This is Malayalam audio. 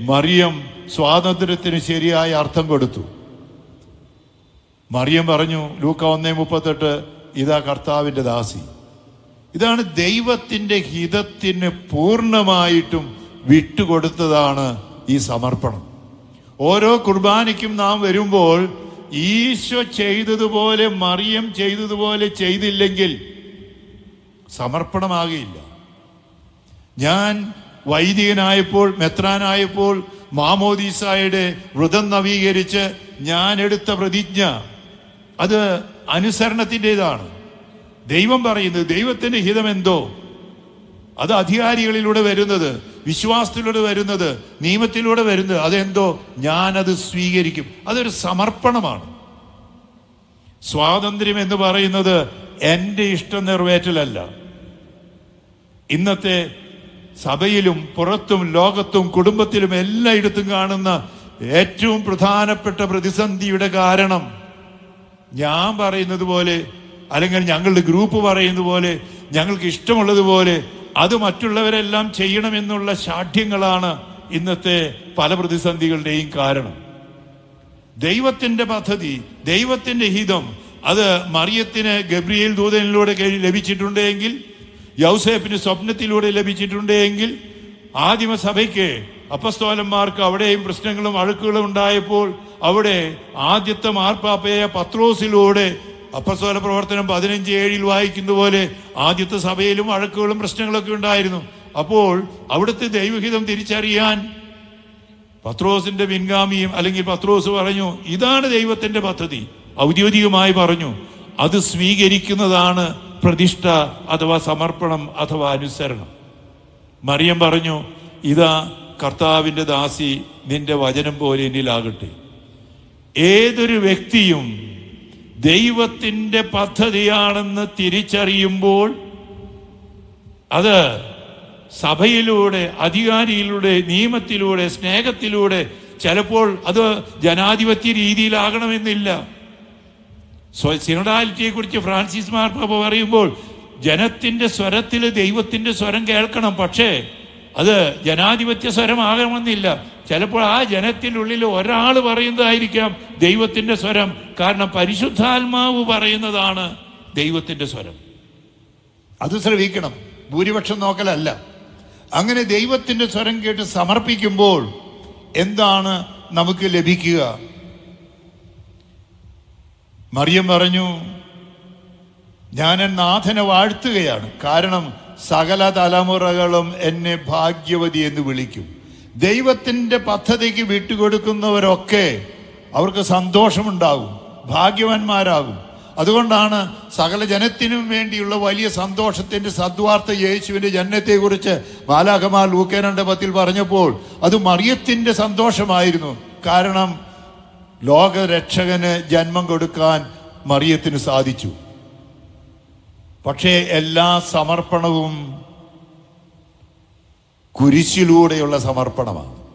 മറിയം സ്വാതന്ത്ര്യത്തിന് ശരിയായ അർത്ഥം കൊടുത്തു. മറിയം പറഞ്ഞു ലൂക്ക ഒന്നേ മുപ്പത്തെട്ട് ഇതാ കർത്താവിന്റെ ദാസി. ഇതാണ് ദൈവത്തിന്റെ ഹിതത്തിന് പൂർണമായിട്ടും വിട്ടുകൊടുത്തതാണ് ഈ സമർപ്പണം. ഓരോ കുർബാനയ്ക്കും നാം വരുമ്പോൾ ഈശോ ചെയ്തതുപോലെ മറിയം ചെയ്തതുപോലെ ചെയ്തില്ലെങ്കിൽ സമർപ്പണമാകില്ല ഞാൻ വൈദികനായപ്പോൾ മെത്രാനായപ്പോൾ മാമോദീസായുടെ വ്രതം നവീകരിച്ച് ഞാൻ എടുത്ത പ്രതിജ്ഞ. അത് അനുസരണത്തിന്റെതാണ്. ദൈവം പറയുന്നത് ദൈവത്തിന്റെ എന്തോ അത് അധികാരികളിലൂടെ വരുന്നത് വിശ്വാസത്തിലൂടെ വരുന്നത് നിയമത്തിലൂടെ വരുന്നത് അതെന്തോ? ഞാനത് സ്വീകരിക്കും. അതൊരു സമർപ്പണമാണ്. സ്വാതന്ത്ര്യം എന്ന് പറയുന്നത് എന്റെ ഇഷ്ടം നിറവേറ്റലല്ല. ഇന്നത്തെ സഭയിലും പുറത്തും ലോകത്തും കുടുംബത്തിലും എല്ലായിടത്തും കാണുന്ന ഏറ്റവും പ്രധാനപ്പെട്ട പ്രതിസന്ധിയുടെ കാരണം ഞാൻ പറയുന്നത് പോലെ അല്ലെങ്കിൽ ഞങ്ങളുടെ ഗ്രൂപ്പ് പറയുന്നത് പോലെ ഞങ്ങൾക്ക് ഇഷ്ടമുള്ളതുപോലെ അത് മറ്റുള്ളവരെല്ലാം ചെയ്യണമെന്നുള്ള ശാഠ്യങ്ങളാണ് ഇന്നത്തെ പല പ്രതിസന്ധികളുടെയും കാരണം. ദൈവത്തിന്റെ പദ്ധതി ദൈവത്തിന്റെ ഹിതം അത് മറിയത്തിന് ഗബ്രിയേൽ ദൂതനിലൂടെ ലഭിച്ചിട്ടുണ്ടെങ്കിൽ യൗസേപ്പിന് സ്വപ്നത്തിലൂടെ ലഭിച്ചിട്ടുണ്ട് ലഭിച്ചിട്ടുണ്ടെങ്കിൽ ആദിമസഭയ്ക്ക് അപ്പസ്തോലന്മാർക്ക് അവിടെയും പ്രശ്നങ്ങളും അഴുക്കുകളും ഉണ്ടായപ്പോൾ അവിടെ ആദ്യത്തെ മാർപ്പാപ്പയായ പത്രോസിലൂടെ അപ്പസ്തോല പ്രവർത്തനം പതിനഞ്ച് ഏഴിൽ വായിക്കുന്ന പോലെ ആദ്യത്തെ സഭയിലും അഴക്കുകളും പ്രശ്നങ്ങളൊക്കെ ഉണ്ടായിരുന്നു. അപ്പോൾ അവിടുത്തെ ദൈവഹിതം തിരിച്ചറിയാൻ പത്രോസിന്റെ പിൻഗാമിയും അല്ലെങ്കിൽ പത്രോസ് പറഞ്ഞു ഇതാണ് ദൈവത്തിന്റെ പദ്ധതി. ഔദ്യോഗികമായി പറഞ്ഞു അത് സ്വീകരിക്കുന്നതാണ് പ്രതിഷ്ഠ അഥവാ സമർപ്പണം അഥവാ അനുസരണം. മറിയം പറഞ്ഞു ഇതാ കർത്താവിന്റെ ദാസി നിന്റെ വചനം പോലെ എന്നിലാകട്ടെ. ഏതൊരു വ്യക്തിയും ദൈവത്തിന്റെ പദ്ധതിയാണെന്ന് തിരിച്ചറിയുമ്പോൾ അത് സഭയിലൂടെ അധികാരിയിലൂടെ നിയമത്തിലൂടെ സ്നേഹത്തിലൂടെ ചിലപ്പോൾ അത് ജനാധിപത്യ രീതിയിലാകണമെന്നില്ല. സിനഡാലിറ്റിയെ കുറിച്ച് ഫ്രാൻസിസ് മാർപ്പാപ്പ പറയുമ്പോൾ ജനത്തിന്റെ സ്വരത്തിൽ ദൈവത്തിന്റെ സ്വരം കേൾക്കണം പക്ഷേ അത് ജനാധിപത്യ സ്വരമാകണമെന്നില്ല. ചിലപ്പോൾ ആ ജനത്തിനുള്ളിൽ ഒരാൾ പറയുന്നതായിരിക്കാം ദൈവത്തിന്റെ സ്വരം. കാരണം പരിശുദ്ധാത്മാവ് പറയുന്നതാണ് ദൈവത്തിന്റെ സ്വരം. അത് ശ്രവിക്കണം. ഭൂരിപക്ഷം നോക്കലല്ല. അങ്ങനെ ദൈവത്തിന്റെ സ്വരം കേട്ട് സമർപ്പിക്കുമ്പോൾ എന്താണ് നമുക്ക് ലഭിക്കുക? മറിയം പറഞ്ഞു ഞാൻ നാഥനെ വാഴ്ത്തുകയാണ്. കാരണം സകല തലമുറകളും എന്നെ ഭാഗ്യവതി എന്ന് വിളിക്കും. ദൈവത്തിന്റെ പദ്ധതിക്ക് വിട്ടുകൊടുക്കുന്നവരൊക്കെ അവർക്ക് സന്തോഷമുണ്ടാകും ഭാഗ്യവാന്മാരാകും. അതുകൊണ്ടാണ് സകല ജനത്തിനും വേണ്ടിയുള്ള വലിയ സന്തോഷത്തിന്റെ സദ്വാർത്ത യേശുവിന്റെ ജനനത്തെക്കുറിച്ച് ബാലാകമാർ ലൂക്കേനണ്ട പത്തിൽ പറഞ്ഞപ്പോൾ അത് മറിയത്തിന്റെ സന്തോഷമായിരുന്നു. കാരണം ലോകരക്ഷകന് ജന്മം കൊടുക്കാൻ മറിയത്തിന് സാധിച്ചു. പക്ഷേ എല്ലാ സമർപ്പണവും കുരിശിലൂടെയുള്ള സമർപ്പണമാണ്.